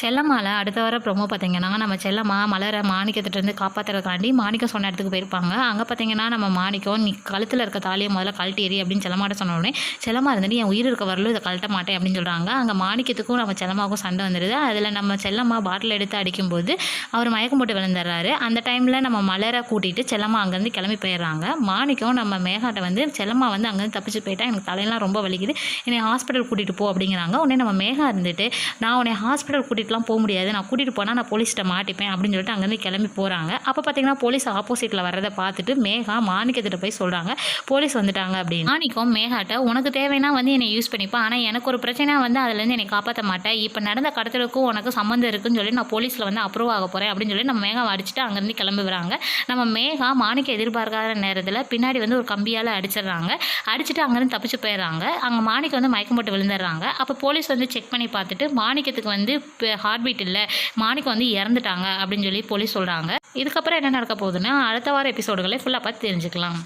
செல்லம்மாவில் அடுத்த வர ப்ரொமோ பார்த்தீங்கன்னா நம்ம செல்லம்மா மலரை மாணிக்கத்திட்டேருந்து காப்பாற்றுறதுக்காண்டி மாணிக்கம் சொன்ன இடத்துக்கு போயிருப்பாங்க. அங்கே பார்த்தீங்கன்னா நம்ம மாணிக்கம் நீ கழுத்தில் இருக்க தாலியை முதல்ல கழட்டி எறி அப்படின்னு செல்லமாட்ட சொன்ன உடனே செல்லம்மா இருந்துட்டு என் உயிர் இருக்க வரலும் இதை கழட்ட மாட்டேன் அப்படின்னு சொல்கிறாங்க அங்கே மாணிக்கத்துக்கும் நம்ம செல்லம்மாவுக்கும் சண்டை வந்துடுது அதில் நம்ம செல்லம்மா பாட்டில் எடுத்து அடிக்கும்போது அவர் மயக்கம் போட்டு விழுந்துடுறாரு அந்த டைமில் நம்ம மலரை கூட்டிகிட்டு செல்லம்மா அங்கேருந்து கிளம்பி போயிடுறாங்க. மாணிக்கம் நம்ம மேகாட்டை வந்து செல்லம்மா வந்து அங்கேருந்து தப்பிச்சு போயிட்டா எனக்கு தலையெல்லாம் ரொம்ப வலிக்குது. என்னை ஹாஸ்பிட்டல் கூட்டிகிட்டு போ அப்படிங்கிறாங்க. உடனே நம்ம மேகா இருந்துட்டு நான் உன்னை ஹாஸ்பிட்டல் கூட்டிகிட்டு கூட்டிகிட்டுலாம் போக முடியாது. நான் கூட்டிகிட்டு போனால் நான் போலீஸ்கிட்ட மாட்டிப்பேன் அப்படின்னு சொல்லிட்டு அங்கேருந்து கிளம்பி போகிறாங்க அப்போ பார்த்தீங்கன்னா போலீஸ் ஆப்போசிட்டில் வர்றதை பார்த்துட்டு மேகா மாணிக்கத்திட்ட போய் சொல்கிறாங்க போலீஸ் வந்துட்டாங்க அப்படின்னு. மாணிக்கம் மேகாட்ட உனக்கு தேவைன்னா வந்து என்னை யூஸ் பண்ணிப்பேன் ஆனால் எனக்கு ஒரு பிரச்சனை வந்து அதுலேருந்து என்னை காப்பாற்ற மாட்டேன் இப்போ நடந்த கடத்தலுக்கும் உனக்கு சம்மந்தம் இருக்குன்னு சொல்லி நான் போலீஸில் வந்து அப்ரூவ் ஆக போகிறேன் அப்படின்னு சொல்லி நம்ம மேகா அடிச்சுட்டு அங்கேருந்து கிளம்பி வராங்க நம்ம மேகா மாணிக்க எதிர்பார்க்காத நேரத்தில் பின்னாடி வந்து ஒரு கம்பியால் அடிச்சிடுறாங்க. அடிச்சுட்டு அங்கேருந்து தப்பிச்சு போயிடுறாங்க. அங்கே மாணிக்க வந்து மயக்கம் போட்டு விழுந்துடுறாங்க. அப்போ போலீஸ் வந்து செக் பண்ணி பார்த்துட்டு மாணிக்கத்துக்கு வந்து ஹார்ட் பீட் இல்லை மாணிக்கம் வந்து இறந்துட்டாங்க அப்படின்னு சொல்லி போலீஸ் சொல்கிறாங்க இதுக்கப்புறம் என்ன நடக்க போகுதுன்னா அடுத்த வார எபிசோடுகளை ஃபுல்லாக பார்த்து தெரிஞ்சுக்கலாம்.